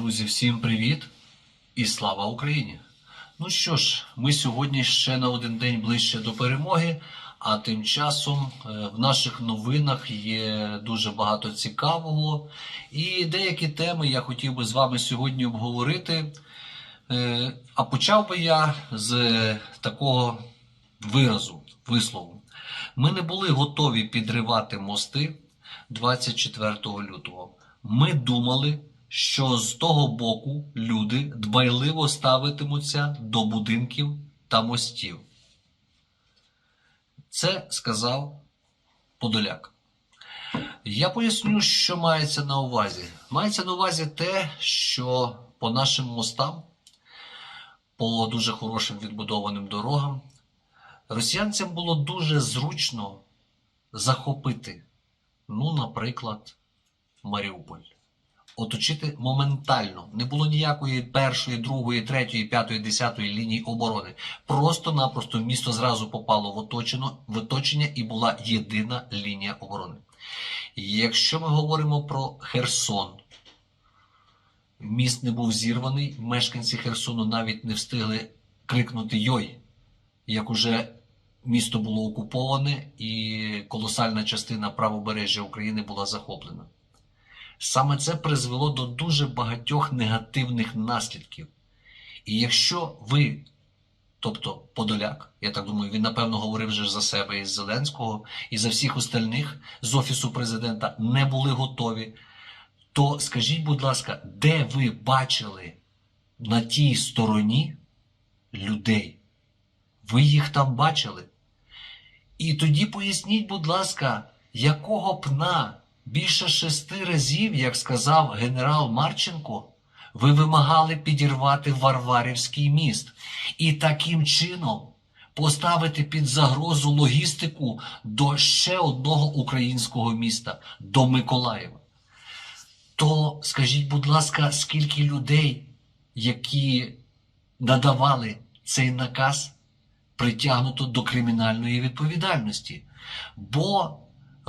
Друзі, всім привіт і слава Україні! Ну що ж, ми сьогодні ще на один день ближче до перемоги, а тим часом е, в наших новинах є дуже багато цікавого. І деякі теми я хотів би з вами сьогодні обговорити. Е, А почав би я з такого виразу, вислову. Ми не були готові підривати мости 24 лютого. Ми думали, що з того боку люди дбайливо ставитимуться до будинків та мостів. Це сказав Подоляк. Я поясню, що мається на увазі. Мається на увазі те, що по нашим мостам, по дуже хорошим відбудованим дорогам, росіянцям було дуже зручно захопити, ну, наприклад, Маріуполь. Оточити моментально. Не було ніякої першої, другої, третьої, п'ятої, десятої лінії оборони. Просто-напросто місто зразу попало в, оточено, в оточення і була єдина лінія оборони. Якщо ми говоримо про Херсон, міст не був зірваний, мешканці Херсону навіть не встигли крикнути Йой, як уже місто було окуповане і колосальна частина правобережжя України була захоплена. Саме це призвело до дуже багатьох негативних наслідків. І якщо ви, тобто Подоляк, я так думаю, він напевно говорив вже за себе і з Зеленського, і за всіх остальних з Офісу президента не були готові, то скажіть, будь ласка, де ви бачили на тій стороні людей? Ви їх там бачили? І тоді поясніть, будь ласка, якого пна більше шести разів, як сказав генерал Марченко, ви вимагали підірвати Варварівський міст і таким чином поставити під загрозу логістику до ще одного українського міста, до Миколаєва. То скажіть, будь ласка, скільки людей, які надавали цей наказ, притягнуто до кримінальної відповідальності? Бо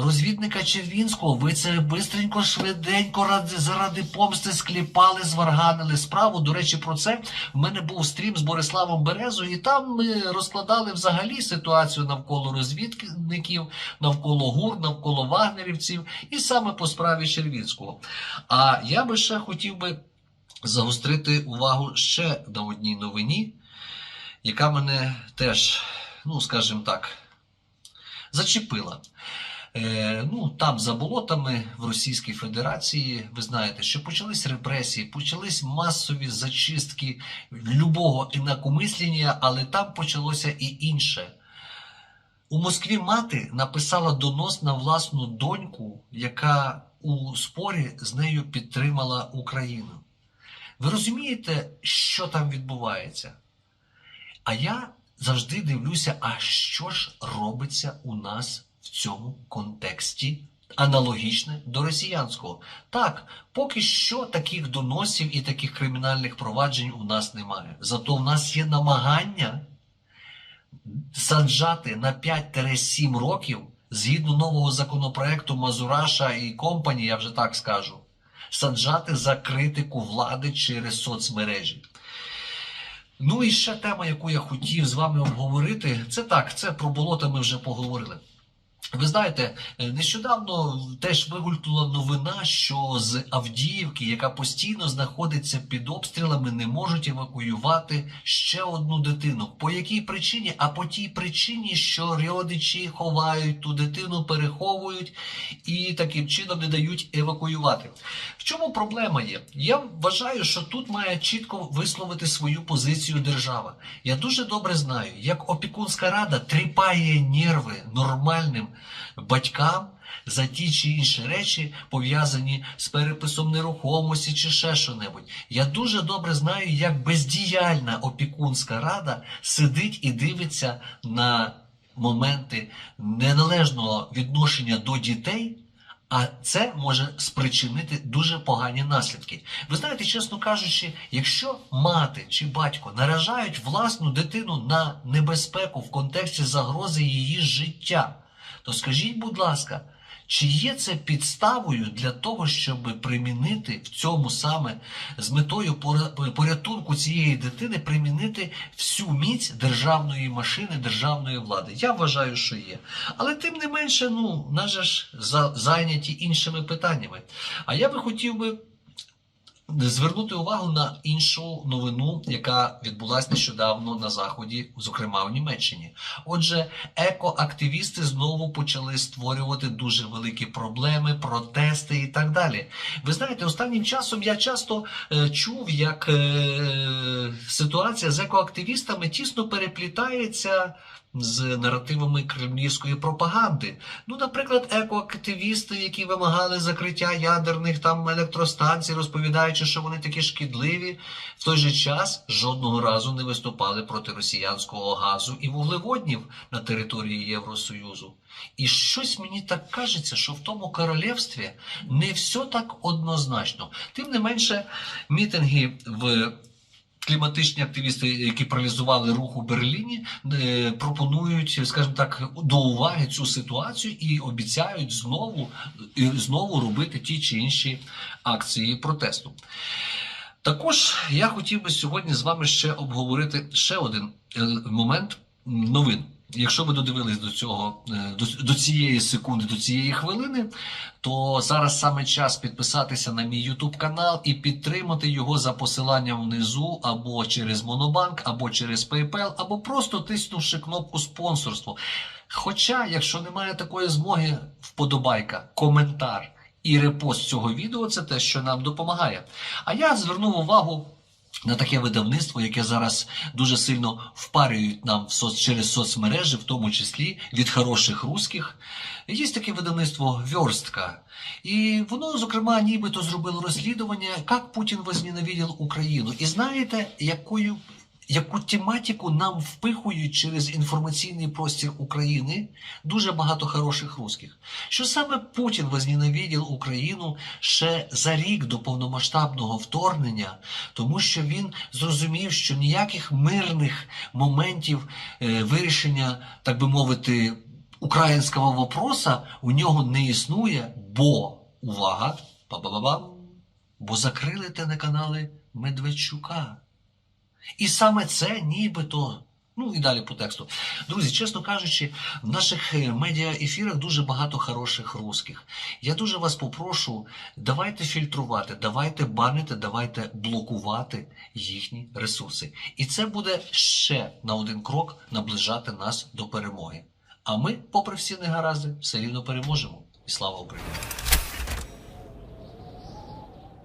розвідника Червінського ви це бистренько, швиденько ради, заради помсти скліпали, зварганили справу. До речі, про це в мене був стрім з Бориславом Березою, і там ми розкладали взагалі ситуацію навколо розвідників, навколо ГУР, навколо вагнерівців, і саме по справі Червінського. А я би ще хотів би загострити увагу ще на одній новині, яка мене теж, ну скажімо так, зачепила. Е, ну, там за болотами в Російській Федерації, ви знаєте, що почались репресії, почались масові зачистки любого інакомислення, але там почалося і інше. У Москві мати написала донос на власну доньку, яка у спорі з нею підтримала Україну. Ви розумієте, що там відбувається? А я завжди дивлюся, а що ж робиться у нас в цьому контексті аналогічне до росіянського. Так, поки що таких доносів і таких кримінальних проваджень у нас немає. Зато в нас є намагання саджати на 5-7 років згідно нового законопроекту Мазураша і компанії, я вже так скажу, саджати за критику влади через соцмережі. Ну і ще тема, яку я хотів з вами обговорити, це так, це про болота ми вже поговорили. Ви знаєте, нещодавно теж вигулькнула новина, що з Авдіївки, яка постійно знаходиться під обстрілами, не можуть евакуювати ще одну дитину. По якій причині? А по тій причині, що родичі ховають ту дитину, переховують і таким чином не дають евакуювати. В чому проблема є? Я вважаю, що тут має чітко висловити свою позицію держава. Я дуже добре знаю, як опікунська рада тріпає нерви нормальним батькам за ті чи інші речі, пов'язані з переписом нерухомості чи ще що-небудь. Я дуже добре знаю, як бездіяльна опікунська рада сидить і дивиться на моменти неналежного відношення до дітей. А це може спричинити дуже погані наслідки. Ви знаєте, чесно кажучи, якщо мати чи батько наражають власну дитину на небезпеку в контексті загрози її життя, то скажіть, будь ласка, Чи є це підставою для того, щоб примінити в цьому саме з метою порятунку цієї дитини, примінити всю міць державної машини, державної влади? Я вважаю, що є. Але тим не менше, ну, нас же ж за- зайняті іншими питаннями. А я би хотів би звернути увагу на іншу новину, яка відбулася нещодавно на заході, зокрема в Німеччині. Отже, екоактивісти знову почали створювати дуже великі проблеми, протести і так далі. Ви знаєте, останнім часом я часто е, чув, як е, ситуація з екоактивістами тісно переплітається. З наративами кремлівської пропаганди. Ну, наприклад, екоактивісти, які вимагали закриття ядерних там електростанцій, розповідаючи, що вони такі шкідливі, в той же час жодного разу не виступали проти росіянського газу і вуглеводнів на території Євросоюзу. І щось мені так кажеться, що в тому королівстві не все так однозначно. Тим не менше, мітинги в кліматичні активісти, які паралізували рух у Берліні, е, пропонують, скажімо так, до уваги цю ситуацію і обіцяють знову, знову робити ті чи інші акції протесту. Також я хотів би сьогодні з вами ще обговорити ще один е, момент новин. Якщо ви додивились до цього е, до, до цієї секунди, до цієї хвилини, то зараз саме час підписатися на мій YouTube канал і підтримати його за посиланням внизу або через Монобанк, або через PayPal, або просто тиснувши кнопку спонсорство. Хоча, якщо немає такої змоги, вподобайка, коментар і репост цього відео це те, що нам допомагає. А я звернув увагу на таке видавництво, яке зараз дуже сильно впарюють нам в соц... через соцмережі, в тому числі від хороших русських. Є таке видавництво Вьорстка. І воно, зокрема, нібито зробило розслідування, як Путін возненавидів Україну. І знаєте, якою яку тематику нам впихують через інформаційний простір України дуже багато хороших русських. Що саме Путін возненавидів Україну ще за рік до повномасштабного вторгнення, тому що він зрозумів, що ніяких мирних моментів е, вирішення, так би мовити, українського вопроса у нього не існує, бо увага, па-ба-ба-бам, бо закрили телеканали Медведчука. І саме це нібито. Ну і далі по тексту. Друзі, чесно кажучи, в наших е, медіаефірах дуже багато хороших русських. Я дуже вас попрошу, давайте фільтрувати, давайте банити, давайте блокувати їхні ресурси. І це буде ще на один крок наближати нас до перемоги. А ми, попри всі негаразди, все рівно переможемо. І слава Україні!